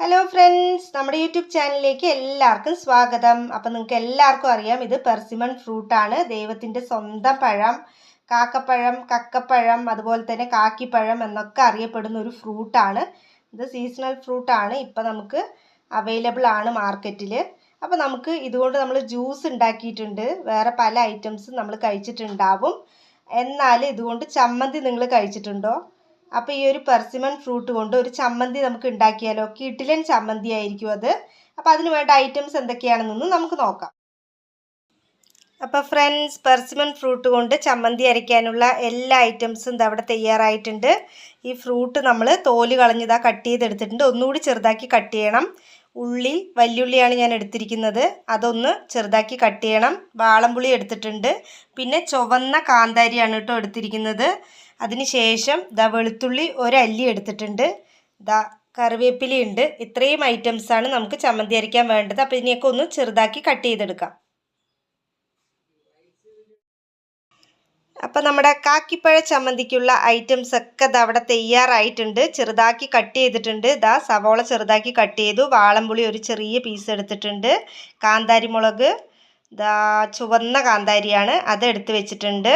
Hello friends നമ്മുടെ YouTube ചാനലിലേക്ക് എല്ലാവർക്കും സ്വാഗതം. അപ്പം നിങ്ങൾക്ക് എല്ലാവർക്കും അറിയാം ഇത് പെർസിമൺ ഫ്രൂട്ടാണ് ദൈവത്തിന്റെ സ്വന്തം പഴം കാക്കപ്പഴം കക്കപ്പഴം അതുപോലെ തന്നെ കാക്കിപ്പഴം എന്നൊക്കെ അറിയപ്പെടുന്ന ഒരു ഫ്രൂട്ടാണ് ഇത് സീസണൽ ഫ്രൂട്ടാണ് ഇപ്പം നമുക്ക് അവൈലബിൾ ആണ് മാർക്കറ്റിൽ അപ്പോൾ നമുക്ക് ഇതുകൊണ്ട് നമ്മൾ ജ്യൂസ് ഉണ്ടാക്കിയിട്ടുണ്ട്. വേറെ പല ഐറ്റംസും നമ്മൾ കഴിച്ചിട്ടുണ്ടാവും. എന്നാൽ ഇതുകൊണ്ട് ചമ്മന്തി നിങ്ങൾ കഴിച്ചിട്ടുണ്ടോ? അപ്പോൾ ഈ ഒരു പെർസിമൺ ഫ്രൂട്ട് കൊണ്ട് ഒരു ചമ്മന്തി നമുക്ക് ഉണ്ടാക്കിയാലോ? കിട്ടിലൻ ചമ്മന്തി ആയിരിക്കും അത്. അപ്പോൾ അതിന് വേണ്ട ഐറ്റംസ് എന്തൊക്കെയാണെന്നൊന്ന് നമുക്ക് നോക്കാം. അപ്പോൾ ഫ്രണ്ട്സ് പെർസിമൺ ഫ്രൂട്ട് കൊണ്ട് ചമ്മന്തി അരയ്ക്കാനുള്ള എല്ലാ ഐറ്റംസും ഇത് അവിടെ തയ്യാറായിട്ടുണ്ട്. ഈ ഫ്രൂട്ട് നമ്മൾ തോൽ കളഞ്ഞതാ കട്ട് ചെയ്തെടുത്തിട്ടുണ്ട്. ഒന്നുകൂടി ചെറുതാക്കി കട്ട് ചെയ്യണം. ഉള്ളി വല്യുള്ളിയാണ് ഞാൻ എടുത്തിരിക്കുന്നത്. അതൊന്ന് ചെറുതാക്കി കട്ട് ചെയ്യണം. വാളംപുളി എടുത്തിട്ടുണ്ട്. പിന്നെ ചുവന്ന കാന്താരിയാണ് കേട്ടോ എടുത്തിരിക്കുന്നത്. അതിന് ശേഷം ദാ വെളുത്തുള്ളി ഒരല്ലി എടുത്തിട്ടുണ്ട്. ദാ കറിവേപ്പില ഉണ്ട് ഇത്രയും ഐറ്റംസാണ് നമുക്ക് ചമ്മന്തി അരയ്ക്കാൻ വേണ്ടത്. അപ്പോൾ ഇതിനെയൊക്കെ ഒന്ന് ചെറുതാക്കി കട്ട് ചെയ്തെടുക്കാം. അപ്പം നമ്മുടെ കാക്കിപ്പഴ ചമ്മന്തിക്കുള്ള ഐറ്റംസ് ഒക്കെ അവിടെ തയ്യാറായിട്ടുണ്ട്. ചെറുതാക്കി കട്ട് ചെയ്തിട്ടുണ്ട്. ഇതാ സവോള ചെറുതാക്കി കട്ട് ചെയ്തു. വാളംപുളി ഒരു ചെറിയ പീസ് എടുത്തിട്ടുണ്ട്. കാന്താരി മുളക്. ഇതാ ചുവന്ന കാന്താരിയാണ്. അത് എടുത്ത് വെച്ചിട്ടുണ്ട്.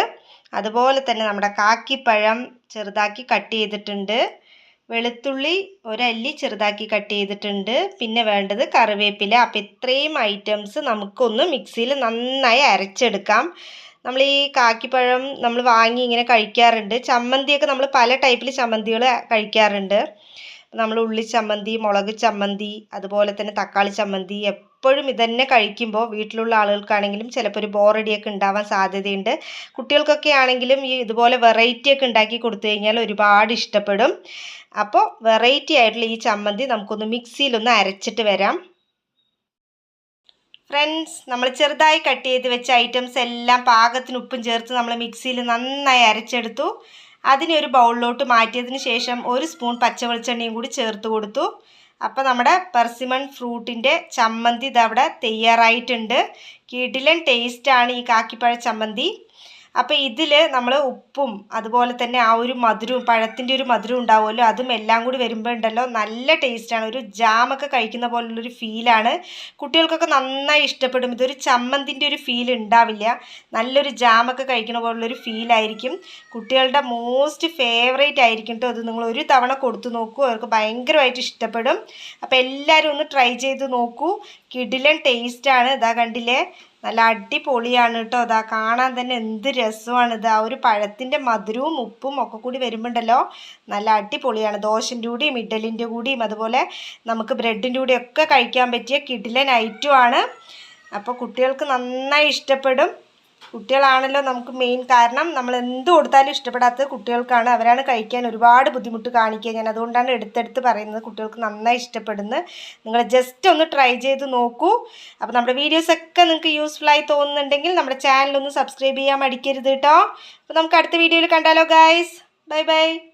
അതുപോലെ തന്നെ നമ്മുടെ കാക്കിപ്പഴം ചെറുതാക്കി കട്ട് ചെയ്തിട്ടുണ്ട്. വെളുത്തുള്ളി ഒരല്ലി ചെറുതാക്കി കട്ട് ചെയ്തിട്ടുണ്ട്. പിന്നെ വേണ്ടത് കറിവേപ്പില. അപ്പം ഇത്രയും ഐറ്റംസ് നമുക്കൊന്ന് മിക്സിയിൽ നന്നായി അരച്ചെടുക്കാം. നമ്മൾ ഈ കാക്കിപ്പഴം നമ്മൾ വാങ്ങി ഇങ്ങനെ കഴിക്കാറുണ്ട്. ചമ്മന്തിയൊക്കെ നമ്മൾ പല ടൈപ്പിൽ ചമ്മന്തികൾ കഴിക്കാറുണ്ട്. നമ്മൾ ഉള്ളി ചമ്മന്തി മുളക് ചമ്മന്തി അതുപോലെ തന്നെ തക്കാളി ചമ്മന്തി എപ്പോഴും ഇതന്നെ കഴിക്കുമ്പോൾ വീട്ടിലുള്ള ആളുകൾക്കാണെങ്കിലും ചിലപ്പോൾ ഒരു ബോറടിയൊക്കെ ഉണ്ടാവാൻ സാധ്യതയുണ്ട്. കുട്ടികൾക്കൊക്കെ ആണെങ്കിലും ഈ ഇതുപോലെ വെറൈറ്റി ഒക്കെ ഉണ്ടാക്കി കൊടുത്തു കഴിഞ്ഞാൽ ഒരുപാട് ഇഷ്ടപ്പെടും. അപ്പോൾ വെറൈറ്റി ആയിട്ടുള്ള ഈ ചമ്മന്തി നമുക്കൊന്ന് മിക്സിയിലൊന്ന് അരച്ചിട്ട് വരാം. ഫ്രണ്ട്സ് നമ്മൾ ചെറുതായി കട്ട് ചെയ്ത് വെച്ച ഐറ്റംസ് എല്ലാം പാകത്തിന് ഉപ്പും ചേർത്ത് നമ്മൾ മിക്സിയിൽ നന്നായി അരച്ചെടുത്തു. അതിനെ ഒരു ബൗളിലോട്ട് മാറ്റിയതിന് ശേഷം ഒരു സ്പൂൺ പച്ചവെളിച്ചെണ്ണയും കൂടി ചേർത്ത് കൊടുത്തു. അപ്പോൾ നമ്മുടെ പെർസിമൺ ഫ്രൂട്ടിന്റെ ചമ്മന്തി ഇതവിടെ തയ്യാറായിട്ടുണ്ട്. കിടിലൻ ടേസ്റ്റാണ് ഈ കാക്കിപ്പഴ ചമ്മന്തി. അപ്പോൾ ഇതിൽ നമ്മൾ ഉപ്പും അതുപോലെ തന്നെ ആ ഒരു മധുരവും പഴത്തിന്റെ ഒരു മധുരം ഉണ്ടാവുമല്ലോ അതും എല്ലാം കൂടി വരുമ്പോൾ ഉണ്ടല്ലോ നല്ല ടേസ്റ്റാണ്. ഒരു ജാമൊക്കെ കഴിക്കുന്ന പോലുള്ളൊരു ഫീലാണ്. കുട്ടികൾക്കൊക്കെ നന്നായി ഇഷ്ടപ്പെടും. ഇതൊരു ചമ്മന്തിന്റെ ഒരു ഫീൽ ഉണ്ടാവില്ല. നല്ലൊരു ജാമൊക്കെ കഴിക്കുന്ന പോലുള്ളൊരു ഫീലായിരിക്കും. കുട്ടികളുടെ മോസ്റ്റ് ഫേവറേറ്റ് ആയിരിക്കും കേട്ടോ അത് നിങ്ങൾ ഒരു തവണ കൊടുത്തു നോക്കൂ. അവർക്ക് ഭയങ്കരമായിട്ട് ഇഷ്ടപ്പെടും. അപ്പോൾ എല്ലാവരും ഒന്ന് ട്രൈ ചെയ്ത് നോക്കൂ. കിടിലൻ ടേസ്റ്റാണ് ഇതാ കണ്ടില്ലേ? നല്ല അടിപൊളിയാണ് കേട്ടോ അതാ കാണാൻ തന്നെ എന്ത് രസമാണ്. ഇത് ആ ഒരു പഴത്തിന്റെ മധുരവും ഉപ്പും ഒക്കെ കൂടി വരുമ്പോണ്ടല്ലോ. നല്ല അടിപൊളിയാണ്. ദോശന്റെ കൂടിയും ഇഡലിന്റെ കൂടിയും അതുപോലെ നമുക്ക് ബ്രെഡിന്റെ കൂടിയും ഒക്കെ കഴിക്കാൻ പറ്റിയ കിടിലൻ ഐറ്റമാണ് അപ്പോൾ കുട്ടികൾക്ക് നന്നായി ഇഷ്ടപ്പെടും. കുട്ടികളാണല്ലോ നമുക്ക് മെയിൻ കാരണം. നമ്മൾ എന്ത് കൊടുത്താലും ഇഷ്ടപ്പെടാത്തത് കുട്ടികൾക്കാണ്. അവരാണ് കഴിക്കാൻ ഒരുപാട് ബുദ്ധിമുട്ട് കാണിക്കുക. ഞാൻ അതുകൊണ്ടാണ് എടുത്തെടുത്ത് പറയുന്നത് കുട്ടികൾക്ക് നന്നായി ഇഷ്ടപ്പെടുന്നത്. നിങ്ങൾ ജസ്റ്റ് ഒന്ന് ട്രൈ ചെയ്ത് നോക്കൂ. അപ്പോൾ നമ്മുടെ വീഡിയോസൊക്കെ നിങ്ങൾക്ക് യൂസ്ഫുൾ ആയി തോന്നുന്നുണ്ടെങ്കിൽ നമ്മുടെ ചാനലൊന്ന് സബ്സ്ക്രൈബ് ചെയ്യാൻ മടിക്കരുത് കേട്ടോ അപ്പോൾ നമുക്ക് അടുത്ത വീഡിയോയിൽ കണ്ടാലോ ഗായ്സ് ബൈ ബൈ